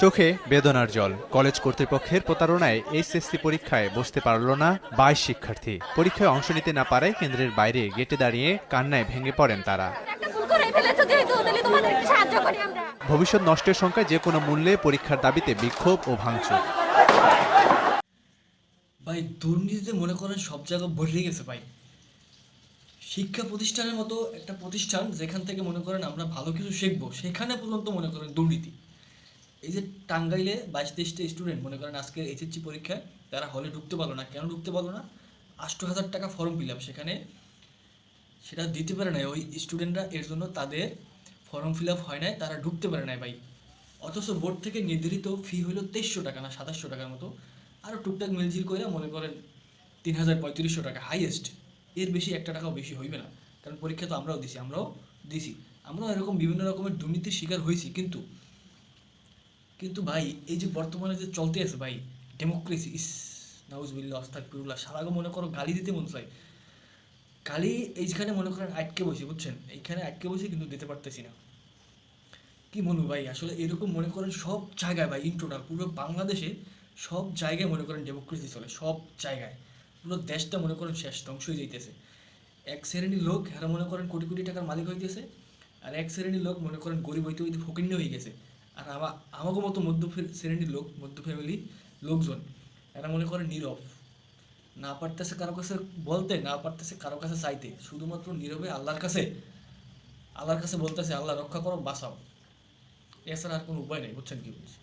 চোখে বেদনার জল। কলেজ কর্তৃপক্ষের প্রতারণায় এইচএসসি পরীক্ষায় বসতে পারল না বাইশ শিক্ষার্থী। পরীক্ষায় অংশ নিতে না পারায় কেন্দ্রের বাইরে গেটে দাঁড়িয়ে কান্নায় ভেঙে পড়েন তারা। ভবিষ্যৎ নষ্টের সংখ্যায় যে কোনো মূল্যে পরীক্ষার দাবিতে বিক্ষোভ ও ভাঙচুর। ভাই দুর্নীতিতে মনে করেন সব জায়গা ভরে গেছে ভাই। শিক্ষা প্রতিষ্ঠানের মতো একটা প্রতিষ্ঠান যেখান থেকে মনে করেন আমরা ভালো কিছু শিখব সেখানে পর্যন্ত মনে করেন দুর্নীতি। এই যে টাঙ্গাইলে বাইশ তেইশটা স্টুডেন্ট মনে করেন আজকে এইচএসসি পরীক্ষায়, তারা হলে ঢুকতে পারল না। কেন ঢুকতে পারল না? আষ্ট হাজার টাকা ফর্ম ফিল আপ সেখানে। সেটা দিতে পারে নাই। ওই স্টুডেন্টরা এর জন্য তাদের ফর্ম ফিল আপ হয় নাই। তারা ঢুকতে পারে নাই ভাই। অথচ বোর্ড থেকে নির্ধারিত ফি হলো তেইশশো টাকা না সাতাশশো টাকার মতো। আরও টুকটাক মিলজিল করে মনে করেন তিন হাজার পঁয়ত্রিশশো টাকা হাইয়েস্ট এর বেশি একটা টাকাও বেশি হইবে না। কারণ পরীক্ষা তো আমরাও দিছি আমরাও দিছি। আমরাও এরকম বিভিন্ন রকমের দুর্নীতির শিকার হয়েছি কিন্তু কিন্তু ভাই, এই যে বর্তমানে যে চলতে আছে ভাই ডেমোক্রেসি ইস নাউজবিল্লা অস্তাক পিরুল্লাহ সারাগো মনে করো গালি দিতে মন চাই গালি এইখানে মনে করেন আটকে বসি, বুঝছেন? এইখানে আটকে বসি কিন্তু দিতে পারতেছি না। কি বলব ভাই, আসলে এরকম মনে করেন সব জায়গায় ভাই ইন টোটাল পুরো বাংলাদেশে সব জায়গায় মনে করেন ডেমোক্রেসি চলে, সব জায়গায়। পুরো দেশটা মনে করেন শেষ, ধ্বংস হয়ে যাইতেছে। এক শ্রেণির লোক এরা মনে করেন কোটি কোটি টাকার মালিক হইতেছে, আর এক শ্রেণির লোক মনে করেন গরিব হইতে হইতে ফকিন্য হয়ে গেছে। আর আমা আমাকে মতো মধ্য শ্রেণির লোক, মধ্য ফ্যামিলি লোকজন, এরা মনে করে নীরব। না পারতেছে কারও কাছে বলতে, না পারতেছে কারও কাছে চাইতে। শুধুমাত্র নীরবে আল্লাহর কাছে আল্লাহর কাছে বলতেছে, আল্লাহ রক্ষা করো, বাঁচাও। এছাড়া আর কোনো উপায় নেই, বুঝছেন কি বলছি?